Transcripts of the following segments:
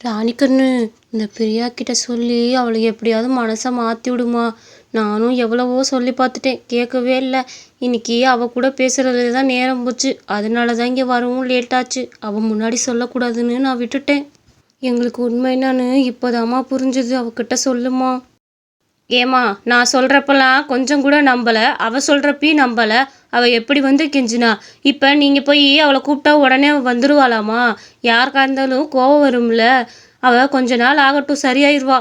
ராணிக்கண்ணு இந்த பிரியா கிட்ட சொல்லி அவளை எப்படியாவது மனசை மாற்றி விடுமா? நானும் எவ்வளவோ சொல்லி பார்த்துட்டேன். கேட்கவே இல்லை. இன்னைக்கு அவ கூட பேசுறதுல தான் நேரம் போச்சு. அதனால தான் இங்கே வரவும் லேட்டாச்சு அவள் முன்னாடி சொல்லக்கூடாதுன்னு நான் விட்டுட்டேன். எங்களுக்கு உண்மை என்னன்னு இப்போதாம்மா புரிஞ்சுது. அவகிட்ட சொல்லுமா? ஏமா நான் சொல்கிறப்பெல்லாம் கொஞ்சம் கூட நம்பலை. அவள் சொல்கிறப்பையும் நம்பலை. அவள் எப்படி வந்து கெஞ்சினா இப்போ நீங்கள் போய் அவளை கூப்பிட்டா உடனே வந்துடுவாளாமா யாருக்கா இருந்தாலும் கோவம் வரும்ல. அவள் கொஞ்ச நாள் ஆகட்டும் சரியாயிருவா.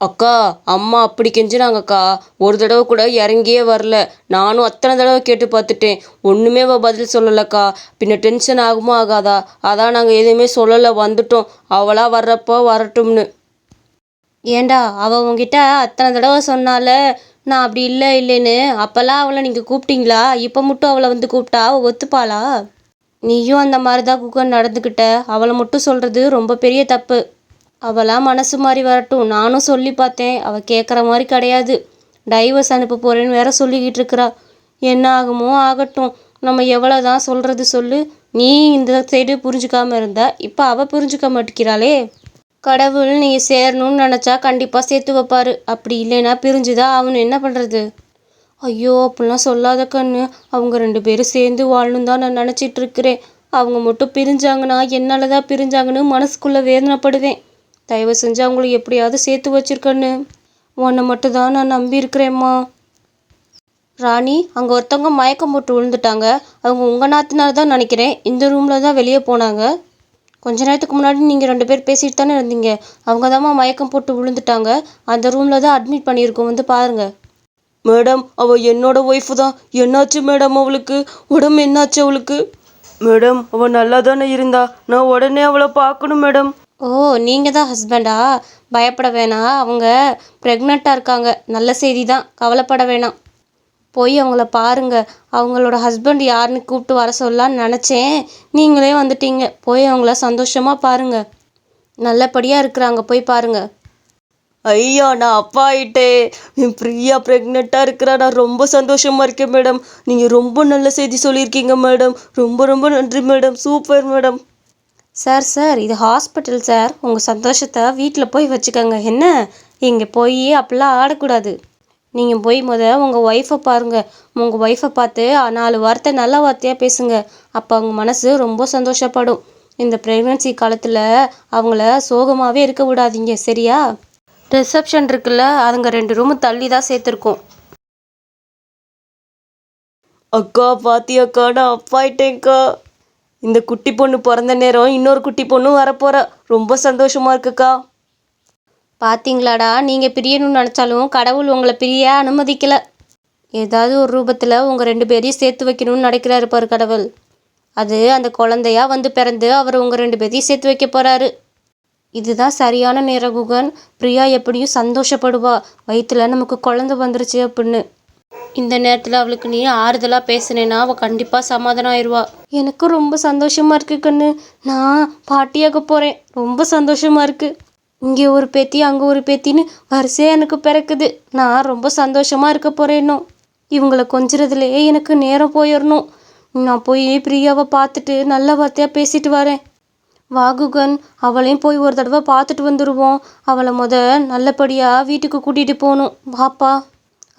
அக்கா அம்மா அப்படி கெஞ்சினாங்கக்கா. ஒரு தடவை கூட இறங்கியே வரல. நானும் அத்தனை தடவை கேட்டு பார்த்துட்டேன். ஒன்றுமே அவள் பதில் சொல்லலைக்கா. பின்ன டென்ஷன் ஆகுமோ ஆகாதா? அதான் நாங்கள் எதுவுமே சொல்லலை வந்துட்டோம். அவளாக வர்றப்போ வரட்டும்னு. ஏண்டா அவள் உங்ககிட்ட அத்தனை தடவை சொன்னால நான் அப்படி இல்லை இல்லைன்னு. அப்போல்லாம் அவளை நீங்கள் கூப்பிட்டீங்களா? இப்போ மட்டும் அவளை வந்து கூப்பிட்டா அவள் ஒத்துப்பாளா? நீயும் அந்த மாதிரி தான் குக்கன் நடந்துக்கிட்ட அவளை மட்டும் சொல்கிறது ரொம்ப பெரிய தப்பு. அவளாம் மனசு மாதிரி வரட்டும். நானும் சொல்லி பார்த்தேன். அவள் கேட்குற மாதிரி கிடையாது. டைவர்ஸ் அனுப்ப போகிறேன்னு வேற சொல்லிக்கிட்டு இருக்கிறா. என்ன ஆகுமோ ஆகட்டும். நம்ம எவ்வளோ தான் சொல்கிறது சொல்லு. நீ இந்த சைடு புரிஞ்சுக்காமல் இருந்தா இப்போ அவள் புரிஞ்சுக்க மாட்டேங்கிறாளே. கடவுள் நீங்கள் சேரணும்னு நினச்சா கண்டிப்பாக சேர்த்து வைப்பாரு. அப்படி இல்லைன்னா பிரிஞ்சுதான் அவனு என்ன பண்ணுறது ஐயோ அப்படிலாம் சொல்லாத கண்ணு. அவங்க ரெண்டு பேரும் சேர்ந்து வாழணும் தான் நான் நினச்சிட்டு இருக்கிறேன். அவங்க மட்டும் பிரிஞ்சாங்கன்னா என்னால் தான் பிரிஞ்சாங்கன்னு மனசுக்குள்ளே வேதனைப்படுவேன். தயவு செஞ்சு அவங்கள எப்படியாவது சேர்த்து வச்சிருக்கண்ணு உன்னை மட்டும் தான் நான் நம்பியிருக்கிறேம்மா ராணி அங்கே ஒருத்தவங்க மயக்கம் போட்டு விழுந்துட்டாங்க. அவங்க உங்கள் நாத்தினார் தான் நினைக்கிறேன். இந்த ரூமில் தான் வெளியே போனாங்க. கொஞ்ச நேரத்துக்கு முன்னாடி நீங்கள் ரெண்டு பேர் பேசிட்டு தானே இருந்தீங்க. அவங்க தாம்மா மயக்கம் போட்டு விழுந்துட்டாங்க. அந்த ரூமில் தான் அட்மிட் பண்ணியிருக்கோம். வந்து பாருங்கள் மேடம் அவள் என்னோட ஒய்ஃபு தான். என்னாச்சு மேடம் அவளுக்கு? உடம்பு என்னாச்சு அவளுக்கு? மேடம் அவள் நல்லா தானே இருந்தா. நான் உடனே அவளை பார்க்கணும் மேடம். ஓ நீங்கள் தான் ஹஸ்பண்டா பயப்பட வேணாம். அவங்க ப்ரெக்னெண்ட்டாக இருக்காங்க. நல்ல செய்தி தான். கவலைப்பட வேணாம். போய் அவங்கள பாருங்க. அவங்களோட ஹஸ்பண்ட் யாருன்னு கூப்பிட்டு வர சொல்லலான்னு நினச்சேன். நீங்களே வந்துட்டீங்க. போய் அவங்கள சந்தோஷமாக பாருங்க. நல்லபடியாக இருக்கிறாங்க. போய் பாருங்க. ஐயா நான் அப்பா ஆயிட்டேன் என் பிரியா ப்ரெக்னெண்ட்டாக இருக்கிறா. நான் ரொம்ப சந்தோஷமா இருக்கேன் மேடம் நீங்கள் ரொம்ப நல்ல செய்தி சொல்லியிருக்கீங்க மேடம் ரொம்ப ரொம்ப நன்றி madam super madam sir sir இது ஹாஸ்பிட்டல் சார். உங்கள் சந்தோஷத்தை வீட்டில் போய் வச்சுக்கோங்க. என்ன? இங்கே போய் அப்படிலாம் ஆடக்கூடாது. நீங்கள் போய் முத உங்கள் ஒய்ஃபை பாருங்கள் உங்கள் ஒய்ஃபை பார்த்து நாலு வார்த்தை நல்ல வார்த்தையாக பேசுங்க. அப்போ அவங்க மனசு ரொம்ப சந்தோஷப்படும். இந்த ப்ரெக்னன்சி காலத்தில் அவங்கள சோகமாகவே இருக்க விடாதீங்க சரியா? ரிசப்ஷன் இருக்குல்ல அதுங்க ரெண்டு ரூமு தள்ளி தான் சேர்த்துருக்கோம். அக்கா பாத்தியாக்கா நான் அப்பாயிட்டேங்க்கா இந்த குட்டி பொண்ணு பிறந்த நேரம் இன்னொரு குட்டி பொண்ணும் வரப்போறா. ரொம்ப சந்தோஷமாக இருக்குக்கா. பார்த்தீங்களாடா நீங்கள் பிரியணும்னு நினச்சாலும் கடவுள் உங்களை பிரிய அனுமதிக்கலை. ஏதாவது ஒரு ரூபத்தில் உங்கள் ரெண்டு பேரையும் சேர்த்து வைக்கணும்னு நினைக்கிறாரு பாரு கடவுள். அது அந்த குழந்தையா வந்து பிறந்து அவர் உங்கள் ரெண்டு பேரையும் சேர்த்து வைக்க போகிறாரு இதுதான் சரியான நேரம் குகன். பிரியா எப்படியும் சந்தோஷப்படுவா. வயிற்றுல நமக்கு குழந்தை வந்துருச்சு அப்படின்னு. இந்த நேரத்தில் அவளுக்கு நீ ஆறுதலாக பேசுனேன்னா அவள் கண்டிப்பாக சமாதானம் ஆயிடுவா எனக்கும் ரொம்ப சந்தோஷமாக இருக்கு கண்ணு. நான் பாட்டியாக போகிறேன் ரொம்ப சந்தோஷமாக இருக்குது இங்கே ஒரு பேத்தி அங்கே ஒரு பேத்தின்னு வரிசையாக எனக்கு பிறக்குது. நான் ரொம்ப சந்தோஷமாக இருக்க போகிறேன் இன்னும் இவங்களை கொஞ்சிறதுலேயே எனக்கு நேரம் போயிடணும் நான் போய் பிரியாவை பார்த்துட்டு நல்ல வார்த்தையாக பேசிட்டு வரேன். வாகுகன் அவளையும் போய் ஒரு தடவை பார்த்துட்டு வந்துடுவோம் அவளை முத நல்லபடியாக வீட்டுக்கு கூட்டிகிட்டு போகணும். வாப்பா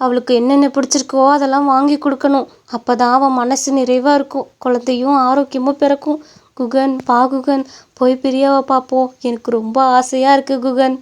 அவளுக்கு என்னென்ன பிடிச்சிருக்கோ அதெல்லாம் வாங்கி கொடுக்கணும். அப்போ தான் அவன் மனசு நிறைவாக இருக்கும். குழந்தையும் ஆரோக்கியமும் பிறக்கும். குகன் பா குகன் போய் பிரியாவை பார்ப்போம். எனக்கு ரொம்ப ஆசையாக இருக்குது குகன்.